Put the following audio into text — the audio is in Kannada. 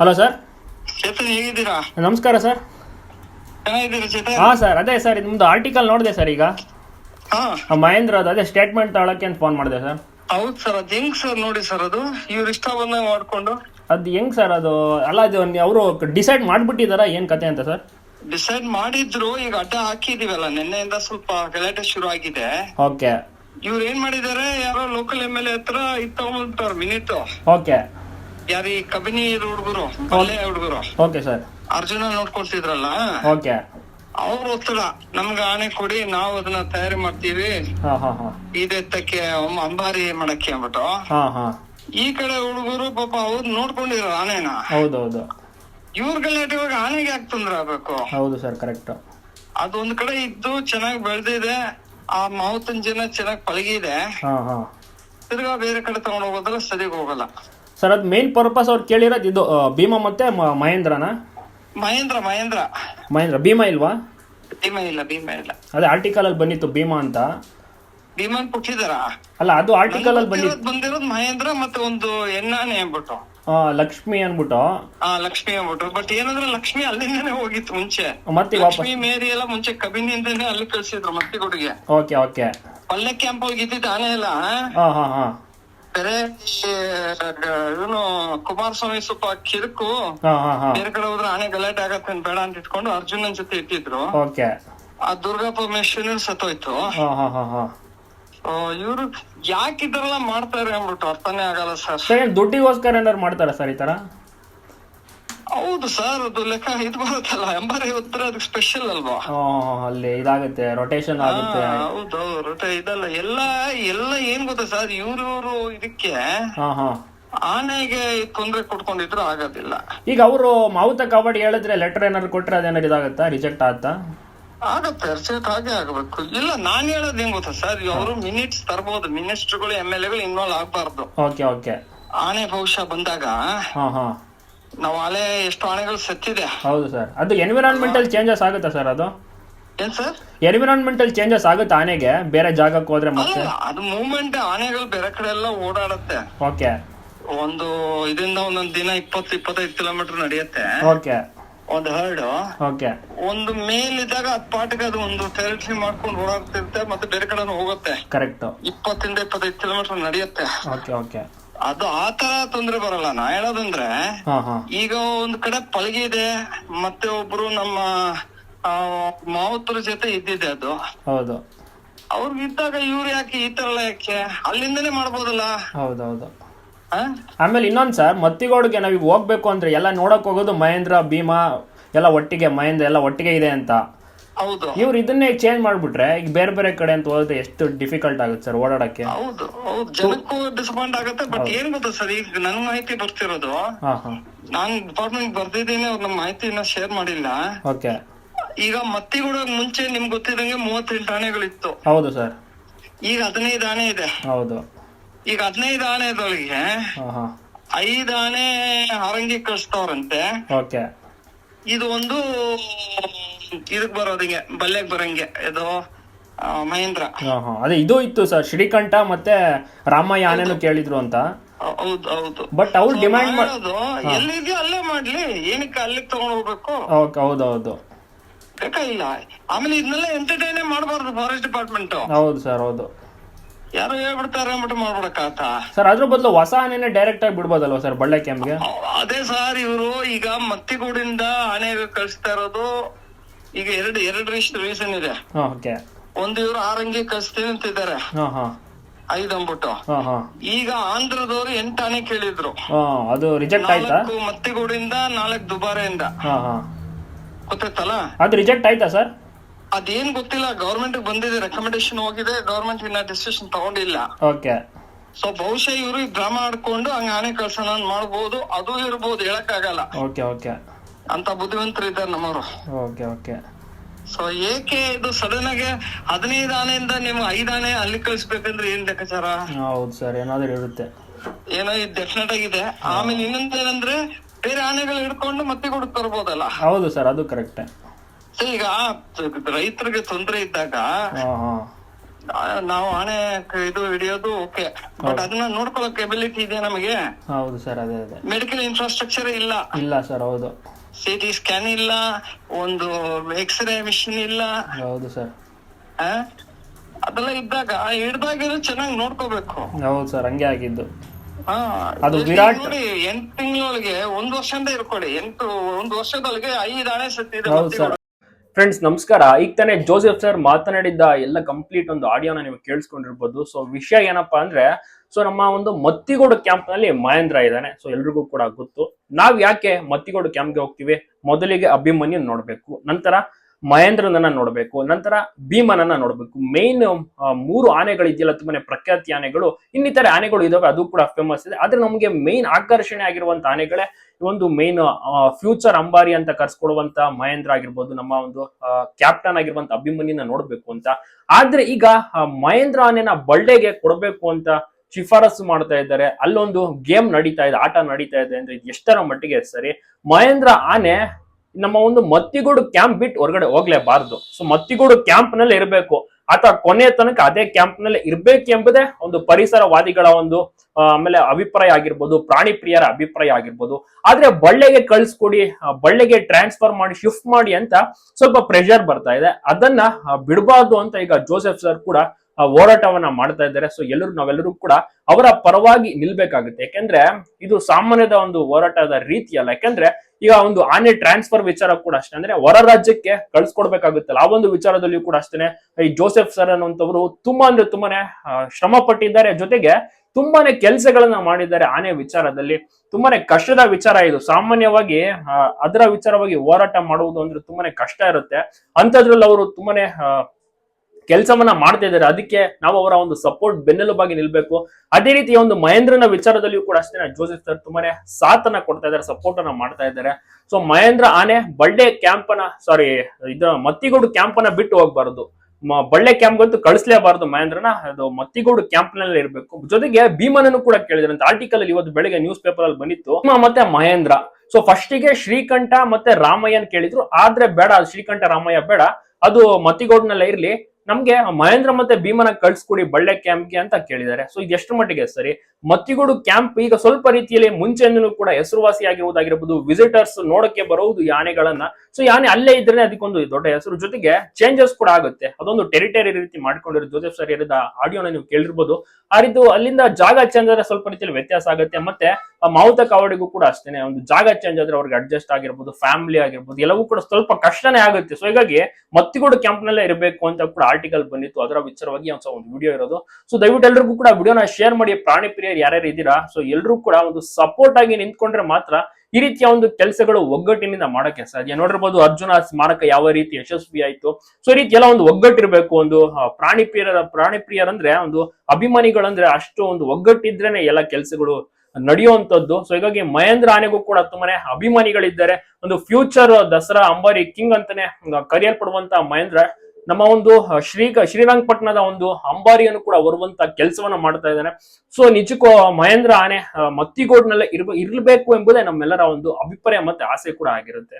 Hello sir. ಚೇತನ್ ಹೇಗಿದ್ದೀರಾ? ನಮಸ್ಕಾರ ಸರ್. ಚೆನ್ನಾಗಿದ್ದೀರಾ ಚೇತನ್? ಹಾಂ ಸರ್ ಅದೇ ಸರ್ ನಿಮ್ಮದು ಆರ್ಟಿಕಲ್ ನೋಡಿದೆ ಸರ್ ಈಗ. ಹಾ. ಮಹೇಂದ್ರ ಅದೇ ಸ್ಟೇಟ್ಮೆಂಟ್ ತಗೊಳಕ್ಕೆ ಅಂತ ಫೋನ್ ಮಾಡಿದೆ ಸರ್. ಹೌದು ಸರ್ ಅದ್ ಹೆಂಗ್ ಸರ್ ನೋಡಿ ಸರ್ ಅದು? ಇವ್ರು ಇಷ್ಟ ಬಂದಂಗ ಮಾಡ್ಕೊಂಡು? ಅದು ಹೆಂಗ್ ಸರ್ ಅದು? ಅಲ್ಲ ಅದು ಅವರು ಡಿಸೈಡ್ ಮಾಡ್ಬಿಟ್ಟಿದಾರ ಏನು ಕತೆ ಅಂತ ಸರ್? ಡಿಸೈಡ್ ಮಾಡಿದ್ರು ಈಗ ಅಡ್ಡ ಹಾಕಿದೀವಲ್ಲ ನಿನ್ನೆಯಿಂದ ಸ್ವಲ್ಪ ಗಲಾಟೆ ಶುರು ಆಗಿದೆ. ಓಕೆ. ಇವ್ರು ಏನ್ ಮಾಡಿದಾರೆ? ಯಾರೋ ಲೋಕಲ್ ಎಂ ಎಲ್ ಎ ಹತ್ರ ಇದ್ ಮಿನಿಟ್ ಓಕೆ. ಯಾರ ಕಬಿನಿ ಹುಡುಗರು? ಹುಡುಗರು. Okay sir. ಅರ್ಜುನ ನೋಡ್ಕೊಳ್ತಿದ್ರಲ್ಲ? ಓಕೆ. ಅವ್ರ ಒತ್ತಡ. ನಮ್ಗೆ ಆಣೆ ಕೊಡಿ ನಾವು ಅದನ್ನ ತಯಾರಿ ಮಾಡ್ತೀವಿ. ಇದಕ್ಕೆ ಅಂಬಾರಿ ಮಾಡಕ್ಕೆ ಅಂದ್ಬಿಟ್ಟು. ಈ ಕಡೆ ಹುಡುಗರು ಪಾಪ ಅವ್ರು ನೋಡ್ಕೊಂಡಿರೋ ಆನೆನ ಹೌದೌದು. ಇವ್ರ ಗಲಾಟೆ ಇವಾಗ ಆನೆಗೆ ಯಾಕೆ ತೊಂದ್ರೆ ಆಗ್ಬೇಕು? ಹೌದು ಸರ್ ಕರೆಕ್ಟ್. ಅದೊಂದ್ ಕಡೆ ಇದ್ದು ಚೆನ್ನಾಗಿ ಬೆಳೆದಿದೆ. ಆ ಮಾವುತನ್ ಜನ ಚೆನ್ನಾಗಿ ಪಳಗಿದೆ. ತಿರ್ಗಾ ಬೇರೆ ಕಡೆ ತಗೊಂಡ್ ಹೋಗೋದಲ್ಲ ಸರಿಗ್ ಹೋಗಲ್ಲ. ಸರ್ ಅದ್ ಮೇನ್ ಪರ್ಪಸ್ ಅವ್ರು ಕೇಳಿರೋದು ಇದು ಭೀಮ ಮತ್ತೆ ಮಹೇಂದ್ರನ ಮಹೇಂದ್ರನಾ? ಮಹೇಂದ್ರ ಮಹೇಂದ್ರ. ಮಹೇಂದ್ರ ಭೀಮ ಇಲ್ವಾ? ಭೀಮ ಇಲ್ಲ ಭೀಮ ಇಲ್ಲ. ಅದೇ ಆರ್ಟಿಕಲ್ ಅಲ್ಲಿ ಬಂದಿತ್ತು ಭೀಮಾ ಅಂತ. ಭೀಮನ್ ಕೊಟ್ಟಿದಾರ ಅಲ್ಲ ಅದು ಆರ್ಟಿಕಲ್ ಅಲ್ಲಿ ಬಂದಿತ್ತು. ಬಂದಿರೋದು ಮಹೇಂದ್ರ ಮತ್ತೆ ಒಂದು ಎಣ್ಣಾನೆ ಅಂದ್ಬಿಟ್ಟು. ಆ, ಲಕ್ಷ್ಮಿ ಅನ್ಬಿಟ್ಟು ಆ ಲಕ್ಷ್ಮಿ ಅಂದ್ಬಿಟ್ಟು. ಬಟ್ ಏನಂದ್ರೆ ಲಕ್ಷ್ಮಿ ಅಲ್ಲಿಂದಾನೆ ಹೋಗಿತ್ತು ಮುಂಚೆ. ಮತ್ತೆ ವಾಪಸ್ ಲಕ್ಷ್ಮಿ ಮೇರಿ ಎಲ್ಲ ಮುಂಚೆ ಕಬಿನಿಂದಾನೆ ಅಲ್ಲಿ ಕಳ್ಸಿದ್ರು ಮತ್ತಿಗುಡಿಗೆ ಓಕೆ ಓಕೆ ಪಲ್ಲೆ ಕ್ಯಾಂಪ್ ಹೋಗಿ ಇದ್ದಿದ್ದು ಆನೆ ಎಲ್ಲ ಹಾ ಹಾಂ ಹಾಂ. ಬೇರೆ ಇವನು ಕುಮಾರಸ್ವಾಮಿ ಸ್ವಲ್ಪ ಕಿರುಕು ಬೇರೆ ಕಡೆ ಹೋದ್ರೆ ಆನೆ ಗಲಾಟೆ ಆಗತ್ತೆ ಅಂತ ಬೇಡ ಅಂತ ಇಟ್ಕೊಂಡು ಅರ್ಜುನನ್ ಜೊತೆ ಇಟ್ಟಿದ್ರು. ಆ ದುರ್ಗಾ ಪರಮೇಶ್ವರಿ ಸತ್ತೋಯ್ತು. ಇವ್ರು ಯಾಕೆ ಇದೆಲ್ಲ ಮಾಡ್ತಾರೆ ಅಂದ್ಬಿಟ್ಟು ಅರ್ಥನೇ ಆಗಲ್ಲ ಸರ್ ದುಡ್ಡಿಗೋಸ್ಕರ ಏನಾದ್ರು ಮಾಡ್ತಾರ ಸರ್ ಈ ಥರ? ಹೌದು ಸರ್ ಅದು ಲೆಕ್ಕ ಇದು ಬರುತ್ತಲ್ಲ ಎಂಬರ್ ಐವತ್ತರ ಅದಕ್ಕೆ ಸ್ಪೆಷಲ್ ಅಲ್ವಾ? ಅಲ್ಲಿ ಇದಾಗುತ್ತೆ ರೊಟೇಷನ್ ಆಗುತ್ತೆ. ಹೌದು ರೊಟೇ ಇದಲ್ಲ ಎಲ್ಲ ಎಲ್ಲ ಏನ್ ಗೊತ್ತಾ ಸರ್ ಇವ್ರು ಇವ್ರು ಇದಕ್ಕೆ ಹಾಂ ಹಾಂ. ಆನೆಗೆ ತೊಂದ್ರೆ ಕೊಟ್ಕೊಂಡಿದ್ರು ಆಗೋದಿಲ್ಲ. ಈಗ ಅವರು ಮಾವುತ ಕಬಡ್ಡಿ ಹೇಳಿದ್ರೆ ಲೆಟರ್ ಏನಾದ್ರು ಕೊಟ್ಟರೆ ಅದೇನಾದ್ರು ಇದಾಗುತ್ತಾ ರಿಜೆಕ್ಟ್ ಆಗುತ್ತಾ ಆಗತ್ತೆ ರಿಜೆಕ್ಟ್ ಹಾಗೆ ಆಗ್ಬೇಕು. ಇಲ್ಲ ನಾನ್ ಹೇಳೋದ್ ಏನ್ ಗೊತ್ತಾ ಸರ್ ಅವರು ಮಿನಿಟ್ಸ್ ತರಬಹುದು ಮಿನಿಸ್ಟರ್ಗಳು ಎಂ ಎಲ್ ಎಗಳು ಇನ್ವಾಲ್ವ್ ಆಗ್ಬಾರ್ದು. ಓಕೆ ಓಕೆ ಆನೆ ಬಹುಶಃ ಬಂದಾಗ ಹಾ ಹಾಂ. ನಾವು ಆಲೆ ಎಷ್ಟು ಆನೆಗಳು ಸತ್ತಿದೆ. ಹೌದು ಸರ್. ಅದು ಎನ್ವಿರಾನ್ಮೆಂಟಲ್ ಚೇಂಜಸ್ ಆಗುತ್ತಾ ಸರ್ ಅದು? ಏನ್ ಸರ್? ಎನ್ವಿರಾನ್ಮೆಂಟಲ್ ಚೇಂಜಸ್ ಆಗುತ್ತೆ ಆನೆಗೆ? ಬೇರೆ ಜಾಗಕ್ಕೆ ಹೋದ್ರೆ ಮತ್ತೆ? ಅದು ಮೂಮೆಂಟ್ ಆನೆಗಳು ಬೇರೆ ಕಡೆ ಎಲ್ಲ ಓಡಾಡತ್ತೆ. ಓಕೆ. ಒಂದು ಇದರಿಂದ ಒಂದೊಂದ್ ದಿನ ಇಪ್ಪತ್ತು ಇಪ್ಪತ್ತೈದು ಕಿಲೋಮೀಟರ್ ನಡೆಯುತ್ತೆ. ಓಕೆ. ಒಂದು ಹರ್ಡ್ ಓಕೆ. ಒಂದು ಮೇಲಿದ್ದಾಗ ಅದ್ ಪಾಟ್ಗೆ ಅದು ಒಂದು ಟೆರಿಟರಿ ಮಾಡ್ಕೊಂಡು ಓಡಾಡ್ತಿರುತ್ತೆ ಮತ್ತೆ ಬೇರೆ ಕಡೆ ಹೋಗುತ್ತೆ. ಕರೆಕ್ಟ್ ಇಪ್ಪತ್ತಿಂದ ಇಪ್ಪತ್ತೈದು ಕಿಲೋಮೀಟರ್ ನಡೆಯುತ್ತೆ. Okay okay. ಅದು ಆ ತರ ತೊಂದ್ರೆ ಬರಲ್ಲ. ನಾ ಹೇಳೋದಂದ್ರೆ ಹಾಂ ಹಾಂ. ಈಗ ಒಂದ್ ಕಡೆ ಪಳಗಿದೆ ಮತ್ತೆ ಒಬ್ರು ನಮ್ಮ ಮಾವುತರ ಜೊತೆ ಇದ್ದಿದೆ ಅದು. ಹೌದು. ಅವ್ರಿಗೆ ಇದ್ದಾಗ ಇವ್ರು ಯಾಕೆ ಈ ತರ ಎಲ್ಲ ಯಾಕೆ? ಅಲ್ಲಿಂದನೇ ಮಾಡ್ಬೋದಲ್ಲ? ಹೌದೌದು. ಹೌದು ಆ? ಆಮೇಲೆ ಇನ್ನೊಂದ್ ಸರ್ ಮತ್ತಿಗೋಡ್ಗೆ ನಾವೀಗ ಹೋಗ್ಬೇಕು ಅಂದ್ರೆ ಎಲ್ಲ ನೋಡಕ್ ಹೋಗೋದು ಮಹೇಂದ್ರ ಭೀಮಾ ಎಲ್ಲ ಒಟ್ಟಿಗೆ ಮಹೇಂದ್ರ ಎಲ್ಲ ಒಟ್ಟಿಗೆ ಇದೆ ಅಂತ. ಇವ್ರು ಇದನ್ನೇ ಚೇಂಜ್ ಮಾಡ್ಬಿಟ್ರೆ ಈಗ ಬೇರೆ ಬೇರೆ ಕಡೆ ಅಂತ ಹೋದ್ರೆ ಎಷ್ಟು ಡಿಫಿಕಲ್ಟ್ ಆಗುತ್ತೆ ಸರ್ ಓಡಾಡಕ್ಕೆ? ಹೌದು ಹೌದು. ಜನಕ್ಕೂ ಡಿಸಪಾಯಿಂಟ್ ಆಗುತ್ತೆ ಬಟ್ ಏನ್ ಗೊತ್ತಾ ಸರ್ ಈಗ ನನ್ ಮಾಹಿತಿ ಬರ್ತಿರೋದು ನಾನ್ ಡಿಪಾರ್ಟ್ಮೆಂಟ್ ಬರ್ದಿದ್ದೀನಿ ಅವ್ರು ನಮ್ಮ ಮಾಹಿತಿನ ಶೇರ್ ಮಾಡಿಲ್ಲ. ಓಕೆ. ಈಗ ಮತ್ತಿಗೂಡ ಮುಂಚೆ ನಿಮ್ಗೆ ಗೊತ್ತಿದಂಗೆ ಮೂವತ್ತೆಂಟು ಆಣೆಗಳಿತ್ತು ಹೌದು ಸರ್. ಈಗ ಹದಿನೈದು ಆಣೆ ಇದೆ. ಹೌದು. ಈಗ ಹದಿನೈದು ಹಾ ಐದು ಆನೆ ಹಾರಂಗಿ ಕಳಿಸ್ತವ್ರಂತೆ. ಓಕೆ. ಇದು ಒಂದು ಇದಕ್ ಬರೋದಿಂಗೆ ಬಲ್ಲೆಗ್ ಬರಂಗೆ ಇದು ಮಹೇಂದ್ರ. ಅದೇ ಇದು ಇತ್ತು ಸರ್ ಶ್ರೀಕಂಠ ಮತ್ತೆ ರಾಮಯ್ಯ ಆನೆನು ಕೇಳಿದ್ರು ಅಂತ. ಹೌದು ಹೌದು. ಬಟ್ ಅವ್ರು ಡಿಮ್ಯಾಂಡ್ ಎಲ್ಲಿದ್ಯೋ ಅಲ್ಲೇ ಮಾಡ್ಲಿ ಏನಕ್ಕೆ ಅಲ್ಲಿಗೆ ತಗೊಂಡ್ ಹೋಗ್ಬೇಕು? ಓಕೆ ಹೌದು ಹೌದು. ಇಲ್ಲ? ಆಮೇಲೆ ಇದನ್ನೆಲ್ಲ ಎಂಟರ್ಟೈನ್ ಮಾಡಬಾರ್ದು ಫಾರೆಸ್ಟ್ ಡಿಪಾರ್ಟ್ಮೆಂಟ್ ಹೌದು ಸರ್ ಹೌದು. ಯಾರು ಹೇಳ್ಬಿಡ್ತಾರೆ ಅಂದ್ಬಿಟ್ಟು ಮಾಡ್ಬಿಡಕ್ಕಾತ ಸರ್ ಅದ್ರ ಬದಲು ಹೊಸ ಆನೆನೇ ಡೈರೆಕ್ಟ್ ಆಗಿ ಬಿಡ್ಬೋದಲ್ವಾ ಸರ್ ಬಳ್ಳೆ ಕ್ಯಾಂಪ್ಗೆ ಅದೇ ಸರ್ ಇವರು ಈಗ ಮತ್ತಿಗೂಡಿಂದ ಆನೆಗೆ ಕಳಿಸ್ತಾ ಇರೋದು ಈಗ ಎರಡು ಎರಡು ರೀಸನ್ ಇದೆ. ಓಕೆ ಒಂದು ಇವರು ಆರಂಗಿ ಕಸ್ತೀನಿ ಅಂತಿದ್ದಾರೆ. ಐದ್ ಅಂದ್ಬಿಟ್ಟು. ಈಗ ಆಂಧ್ರದವರು ಎಂಟಾನೆ ಆನೆ ಕೇಳಿದ್ರು ಅದು ರಿಜೆಕ್ಟ್ ಆಯ್ತಾ? ನಾಲ್ಕು ಮತ್ತಿಗೂಡಿಂದ ನಾಲ್ಕು ದುಬಾರೆಯಿಂದ. ಗೊತ್ತಾಯ್ತಲ್ಲ? ಅದು ರಿಜೆಕ್ಟ್ ಆಯ್ತಾ ಸರ್ ಅದೇನ್ ಗೊತ್ತಿಲ್ಲ ಗವರ್ಮೆಂಟ್ ಬಂದಿದೆ ರೆಕಮೆಂಡೇಶನ್ ಹೋಗಿದೆ ಗವರ್ಮೆಂಟ್ ಇನ್ನ ಡಿಸಿಷನ್ ತಗೊಂಡಿಲ್ಲ. ಓಕೆ ಸೊ ಬಹುಶಃ ಇವರು ಡ್ರಾಮಾ ಆಡ್ಕೊಂಡು ಹಂಗ ಆನೆ ಕಳ್ಸೋಣ ಮಾಡ್ಬೋದು ಅದು ಇರ್ಬೋದು ಹೇಳಕ್ಕಾಗಲ್ಲ. ಓಕೆ ಓಕೆ ಅಂತ ಬುದ್ಧಿವಂತರು ಇದ್ದಾರೆ ನಮ್ಮವರು. Okay okay. ಸೊ ಏಕೆ ಇದು ಸಡನ್ ಆಗಿ ಹದಿನೈದು ಆನೆಯಿಂದ ನೀವು ಐದು ಆನೆ ಅಲ್ಲಿ ಕಳಿಸ್ಬೇಕಂದ್ರೆ ಏನ್ ಲೆಕ್ಕಾಚಾರ? ಹೌದು ಸರ್ ಏನಾದ್ರೂ ಇರುತ್ತೆ. ಏನೋ ಇದು ಡೆಫಿನೆಟ್ ಆಗಿದೆ. ಆಮೇಲೆ ಇನ್ನೊಂದ್ ಏನಂದ್ರೆ ಬೇರೆ ಆನೆಗಳು ಹಿಡ್ಕೊಂಡು ಮತ್ತೆ ಕೂಡ ತರ್ಬೋದಲ್ಲ? ಹೌದು ಸರ್ ಅದು ಕರೆಕ್ಟ್. ಈಗ ರೈತರಿಗೆ ತೊಂದರೆ ಇದ್ದಾಗ ನಾವು ಆನೆ ಇದು ಹಿಡಿಯೋದು ಓಕೆ. ಬಟ್ ಅದನ್ನ ನೋಡ್ಕೊಳಕ್ ಎಬಿಲಿಟಿ ಇದೆ ನಮಗೆ? ಹೌದು ಸರ್ ಅದೇ ಅದೇ. ಮೆಡಿಕಲ್ ಇನ್ಫ್ರಾಸ್ಟ್ರಕ್ಚರ್ ಇಲ್ಲ. ಇಲ್ಲ ಸರ್ ಹೌದು. ಸಿ ಟಿ ಸ್ಕ್ಯಾನ್ ಇಲ್ಲ ಒಂದು ಎಕ್ಸ್ರೇ ಮಿಷಿನ್ ಇಲ್ಲ. ಹೌದು ಸರ್. ಆ? ಅದೆಲ್ಲ ಇದ್ದಾಗ ಹಿಡ್ದಾಗಿರೋ ಚೆನ್ನಾಗಿ ನೋಡ್ಕೋಬೇಕು. ಹೌದು ಸರ್ ಹಂಗೆ ಆಗಿದ್ದು. ಅದು ವಿರಾಟ್- ನೋಡಿ ಎಂಟ್ ತಿಂಗಳೊಳಗೆ ಒಂದ್ ವರ್ಷದಿಂದ ಇರ್ಕೊಳ್ಳಿ. ಎಂಟು ಒಂದು ವರ್ಷದೊಳಗೆ ಐದು ಆನೆ ಸತ್ತಿದೆ ಹೌದು ಸರ್. ಫ್ರೆಂಡ್ಸ್ ನಮಸ್ಕಾರ. ಈಗ ತಾನೇ ಜೋಸೆಫ್ ಸರ್ ಮಾತನಾಡಿದ್ದ ಎಲ್ಲ ಕಂಪ್ಲೀಟ್ ಒಂದು ಆಡಿಯೋನ ನೀವು ಕೇಳಿಸ್ಕೊಂಡಿರ್ಬೋದು. ಸೊ ವಿಷಯ ಏನಪ್ಪಾ ಅಂದ್ರೆ ಸೊ ನಮ್ಮ ಒಂದು ಮತ್ತಿಗೋಡು ಕ್ಯಾಂಪ್ನಲ್ಲಿ ಮಹೇಂದ್ರ ಇದ್ದಾನೆ. ಸೊ ಎಲ್ರಿಗೂ ಕೂಡ ಗೊತ್ತು. ನಾವ್ ಯಾಕೆ ಮತ್ತಿಗೋಡು ಕ್ಯಾಂಪ್ಗೆ ಹೋಗ್ತೀವಿ? ಮೊದಲಿಗೆ ಅಭಿಮನ್ಯು ನೋಡ್ಬೇಕು. ನಂತರ ಮಹೇಂದ್ರನನ್ನ ನೋಡ್ಬೇಕು. ನಂತರ ಭೀಮನನ್ನ ನೋಡ್ಬೇಕು. ಮೇನ್ ಮೂರು ಆನೆಗಳಿದೆಯಲ್ಲ, ತುಂಬಾನೇ ಪ್ರಖ್ಯಾತಿ ಆನೆಗಳು. ಇನ್ನಿತರ ಆನೆಗಳು ಇದಾವೆ ಅದು ಕೂಡ ಫೇಮಸ್ ಇದೆ. ಆದ್ರೆ ನಮಗೆ ಮೇನ್ ಆಕರ್ಷಣೆ ಆಗಿರುವಂತ ಆನೆಗಳೇ ಒಂದು ಮೇನ್ ಫ್ಯೂಚರ್ ಅಂಬಾರಿ ಅಂತ ಕರ್ಸ್ಕೊಡುವಂತ ಮಹೇಂದ್ರ ಆಗಿರ್ಬೋದು, ನಮ್ಮ ಒಂದು ಕ್ಯಾಪ್ಟನ್ ಆಗಿರುವಂತ ಅಭಿಮನ್ಯನ ನೋಡ್ಬೇಕು ಅಂತ. ಆದ್ರೆ ಈಗ ಮಹೇಂದ್ರ ಆನೆನ ಬಳ್ಳೆಗೆ ಕೊಡ್ಬೇಕು ಅಂತ ಶಿಫಾರಸು ಮಾಡ್ತಾ ಇದ್ದಾರೆ. ಅಲ್ಲೊಂದು ಗೇಮ್ ನಡೀತಾ ಇದೆ, ಆಟ ನಡೀತಾ ಇದೆ ಅಂದ್ರೆ ಎಷ್ಟರ ಮಟ್ಟಿಗೆ ಸರಿ? ಮಹೇಂದ್ರ ಆನೆ ನಮ್ಮ ಒಂದು ಮತ್ತಿಗೂಡು ಕ್ಯಾಂಪ್ ಬಿಟ್ಟು ಹೊರಗಡೆ ಹೋಗ್ಲೇಬಾರ್ದು. ಸೊ ಮತ್ತಿಗೂಡು ಕ್ಯಾಂಪ್ನಲ್ಲಿ ಇರಬೇಕು. ಅಥವಾ ಕೊನೆ ತನಕ ಅದೇ ಕ್ಯಾಂಪ್ನಲ್ಲಿ ಇರ್ಬೇಕೆಂಬುದೇ ಒಂದು ಪರಿಸರವಾದಿಗಳ ಒಂದು ಆಮೇಲೆ ಅಭಿಪ್ರಾಯ ಆಗಿರ್ಬೋದು, ಪ್ರಾಣಿ ಪ್ರಿಯರ ಅಭಿಪ್ರಾಯ ಆಗಿರ್ಬೋದು. ಆದ್ರೆ ಬಳ್ಳೆಗೆ ಕಳ್ಸ್ಕೊಡಿ ಬಳ್ಳೆಗೆ ಟ್ರಾನ್ಸ್ಫರ್ ಮಾಡಿ ಶಿಫ್ಟ್ ಮಾಡಿ ಅಂತ ಸ್ವಲ್ಪ ಪ್ರೆಷರ್ ಬರ್ತಾ ಇದೆ. ಅದನ್ನ ಬಿಡಬಾರ್ದು ಅಂತ ಈಗ ಜೋಸೆಫ್ ಸರ್ ಕೂಡ ಹೋರಾಟವನ್ನ ಮಾಡ್ತಾ ಇದ್ದಾರೆ. ಸೊ ಎಲ್ಲರೂ ನಾವೆಲ್ಲರೂ ಕೂಡ ಅವರ ಪರವಾಗಿ ನಿಲ್ಬೇಕಾಗುತ್ತೆ. ಯಾಕೆಂದ್ರೆ ಇದು ಸಾಮಾನ್ಯದ ಒಂದು ಹೋರಾಟದ ರೀತಿಯಲ್ಲ ಯಾಕೆಂದ್ರೆ ಈಗ ಒಂದು ಆನೆ ಟ್ರಾನ್ಸ್ಫರ್ ವಿಚಾರ ಕೂಡ ಅಷ್ಟೇ. ಅಂದ್ರೆ ಹೊರ ರಾಜ್ಯಕ್ಕೆ ಕಳ್ಸ್ಕೊಡ್ಬೇಕಾಗುತ್ತಲ್ಲ. ಆ ಒಂದು ವಿಚಾರದಲ್ಲಿಯೂ ಕೂಡ ಅಷ್ಟೇ ಈ ಜೋಸೆಫ್ ಸರ್ ಅನ್ನುವಂಥವ್ರು ತುಂಬಾ ಅಂದ್ರೆ ತುಂಬಾನೇ ಶ್ರಮ ಪಟ್ಟಿದ್ದಾರೆ ಜೊತೆಗೆ ತುಂಬಾನೇ ಕೆಲಸಗಳನ್ನ ಮಾಡಿದ್ದಾರೆ ಆನೆ ವಿಚಾರದಲ್ಲಿ. ತುಂಬಾನೇ ಕಷ್ಟದ ವಿಚಾರ ಇದು. ಸಾಮಾನ್ಯವಾಗಿ ಅದರ ವಿಚಾರವಾಗಿ ಹೋರಾಟ ಮಾಡುವುದು ಅಂದ್ರೆ ತುಂಬಾನೇ ಕಷ್ಟ ಇರುತ್ತೆ. ಅಂತದ್ರಲ್ಲಿ ಅವರು ತುಂಬಾನೇ ಕೆಲಸವನ್ನ ಮಾಡ್ತಾ ಇದ್ದಾರೆ. ಅದಕ್ಕೆ ನಾವು ಅವರ ಒಂದು ಸಪೋರ್ಟ್ ಬೆನ್ನೆಲುಬಾಗಿ ನಿಲ್ಬೇಕು. ಅದೇ ರೀತಿ ಒಂದು ಮಹೇಂದ್ರನ ವಿಚಾರದಲ್ಲಿಯೂ ಕೂಡ ಅಷ್ಟೇ ಜೋಸೆಫ್ ಸರ್ ತುಂಬಾನೇ ಸಾಥನ್ನ ಕೊಡ್ತಾ ಇದ್ದಾರೆ ಸಪೋರ್ಟ್ ಅನ್ನ ಮಾಡ್ತಾ ಇದ್ದಾರೆ. ಸೊ ಮಹೇಂದ್ರ ಆನೆ ಬಳ್ಳೆ ಕ್ಯಾಂಪನ ಸಾರಿ ಇದು ಮತ್ತಿಗೋಡು ಅನ್ನ ಬಿಟ್ಟು ಹೋಗ್ಬಾರ್ದು. ಬಳ್ಳೆ ಕ್ಯಾಂಪ್ ಅಂತೂ ಕಳಿಸ್ಲೇಬಾರದು ಮಹೇಂದ್ರನ. ಅದು ಮತ್ತಿಗೋಡು ಕ್ಯಾಂಪ್ನಲ್ಲಿ ಇರಬೇಕು. ಜೊತೆಗೆ ಭೀಮನನ್ನು ಕೂಡ ಕೇಳಿದ್ರೆ ಅಂತ ಆರ್ಟಿಕಲ್ ಅಲ್ಲಿ ಇವತ್ತು ಬೆಳಗ್ಗೆ ನ್ಯೂಸ್ ಪೇಪರ್ ಅಲ್ಲಿ ಬಂದಿತ್ತು. ಮತ್ತೆ ಮಹೇಂದ್ರ. ಸೊ ಫಸ್ಟಿಗೆ ಶ್ರೀಕಂಠ ಮತ್ತೆ ರಾಮಯ್ಯನ್ ಕೇಳಿದ್ರು. ಆದ್ರೆ ಬೇಡ, ಶ್ರೀಕಂಠ, ರಾಮಯ್ಯ ಬೇಡ. ಅದು ಮತ್ತಿಗೋಡ್ನಲ್ಲೇ ಇರ್ಲಿ. ನಮ್ಗೆ ಮಹೇಂದ್ರ ಮತ್ತೆ ಭೀಮನ ಕಳ್ಸ್ಕೊಡಿ ಬಳ್ಳೆ ಕ್ಯಾಂಪ್ಗೆ ಅಂತ ಕೇಳಿದ್ದಾರೆ. ಸೊ ಇದು ಎಷ್ಟು ಮಟ್ಟಿಗೆ ಸರಿ? ಮತ್ತಿಗೋಡು ಕ್ಯಾಂಪ್ ಈಗ ಸ್ವಲ್ಪ ರೀತಿಯಲ್ಲಿ ಮುಂಚೆಯಿಂದನೂ ಕೂಡ ಹೆಸರುವಾಸಿ ಆಗಿರುವುದಾಗಿರ್ಬೋದು ವಿಸಿಟರ್ಸ್ ನೋಡಕ್ಕೆ ಬರುವುದು ಯಾನೆಗಳನ್ನ. ಸೊ ಯಾನೆ ಅಲ್ಲೇ ಇದ್ರೆ ಅದಕ್ಕೊಂದು ದೊಡ್ಡ ಹೆಸರು. ಜೊತೆಗೆ ಚೇಂಜಸ್ ಕೂಡ ಆಗುತ್ತೆ. ಅದೊಂದು ಟೆರಿಟರಿ ರೀತಿ ಮಾಡ್ಕೊಂಡಿರೋ ಜೋಸೆಫ್ ಸರ್ ಹೇಳಿದ ಆಡಿಯೋನ ನೀವು ಕೇಳಿರ್ಬೋದು. ಆ ರೀತಿ ಅಲ್ಲಿಂದ ಜಾಗ ಚೇಂಜ್ ಆದ್ರೆ ಸ್ವಲ್ಪ ರೀತಿಯಲ್ಲಿ ವ್ಯತ್ಯಾಸ ಆಗುತ್ತೆ. ಮತ್ತೆ ಮಾವುತ ಕಾವಡಿಗೂ ಕೂಡ ಅಷ್ಟೇನೆ. ಒಂದು ಜಾಗ ಚೇಂಜ್ ಆದ್ರೆ ಅವ್ರಿಗೆ ಅಡ್ಜಸ್ಟ್ ಆಗಿರ್ಬೋದು ಫ್ಯಾಮಿಲಿ ಆಗಿರ್ಬೋದು, ಎಲ್ಲವೂ ಕೂಡ ಸ್ವಲ್ಪ ಕಷ್ಟನೇ ಆಗುತ್ತೆ. ಸೊ ಹೀಗಾಗಿ ಮತ್ತಿಗೋಡು ಕ್ಯಾಂಪ್ ನಲ್ಲೇ ಇರಬೇಕು ಅಂತ ಕೂಡ ಆರ್ಟಿಕಲ್ ಬಂದಿತ್ತು. ಅದರ ವಿಚಾರವಾಗಿ ಒಂದ್ ವಿಡಿಯೋ ಇರೋದು. ಸೊ ದಯವಿಟ್ಟು ಎಲ್ರಿಗೂ ಕೂಡ ವಿಡಿಯೋನ ಶೇರ್ ಮಾಡಿ. ಪ್ರಾಣಿ ಪ್ರಿಯರು ಯಾರ್ಯಾರು ಇದ್ದೀರಾ? ಸೊ ಎಲ್ರೂ ಕೂಡ ಒಂದು ಸಪೋರ್ಟ್ ಆಗಿ ನಿಂತ್ಕೊಂಡ್ರೆ ಮಾತ್ರ ಈ ರೀತಿಯ ಒಂದು ಕೆಲಸಗಳು ಒಗ್ಗಟ್ಟಿನಿಂದ ಮಾಡಕ್ಕೆ ಸಾಧ್ಯ. ನೋಡಿರ್ಬೋದು ಅರ್ಜುನ ಸ್ಮಾರಕ ಯಾವ ರೀತಿ ಯಶಸ್ವಿ ಆಯ್ತು. ಸೊ ರೀತಿ ಎಲ್ಲ ಒಂದು ಒಗ್ಗಟ್ಟಿರಬೇಕು, ಒಂದು ಪ್ರಾಣಿ ಪ್ರಿಯರ, ಪ್ರಾಣಿ ಪ್ರಿಯರಂದ್ರೆ ಒಂದು ಅಭಿಮಾನಿಗಳಂದ್ರೆ ಅಷ್ಟು ಒಂದು ಒಗ್ಗಟ್ಟಿದ್ರೇನೆ ಎಲ್ಲ ಕೆಲಸಗಳು ನಡೆಯುವಂತದ್ದು ಸೊ ಹೀಗಾಗಿ ಮಹೇಂದ್ರ ಆನೆಗೂ ಕೂಡ ತುಂಬಾನೇ ಅಭಿಮಾನಿಗಳಿದ್ದಾರೆ. ಒಂದು ಫ್ಯೂಚರ್ ದಸರಾ ಅಂಬಾರಿ ಕಿಂಗ್ ಅಂತಾನೆ ಕರೆಯಲ್ಪಡುವಂತ ಮಹೇಂದ್ರ ನಮ್ಮ ಒಂದು ಶ್ರೀ ಶ್ರೀರಂಗಪಟ್ಟಣದ ಒಂದು ಅಂಬಾರಿಯನ್ನು ಕೂಡ ಬರುವಂತ ಕೆಲಸವನ್ನ ಮಾಡ್ತಾ ಇದ್ದಾನೆ. ಸೊ ನಿಜಕ್ಕೂ ಮಹೇಂದ್ರ ಆನೆ ಮತ್ತಿಗೋಡ್ನಲ್ಲೇ ಇರ್ಬ, ಇರ್ಬೇಕು ಎಂಬುದೇ ನಮ್ಮೆಲ್ಲರ ಒಂದು ಅಭಿಪ್ರಾಯ ಮತ್ತೆ ಆಸೆ ಕೂಡ ಆಗಿರುತ್ತೆ.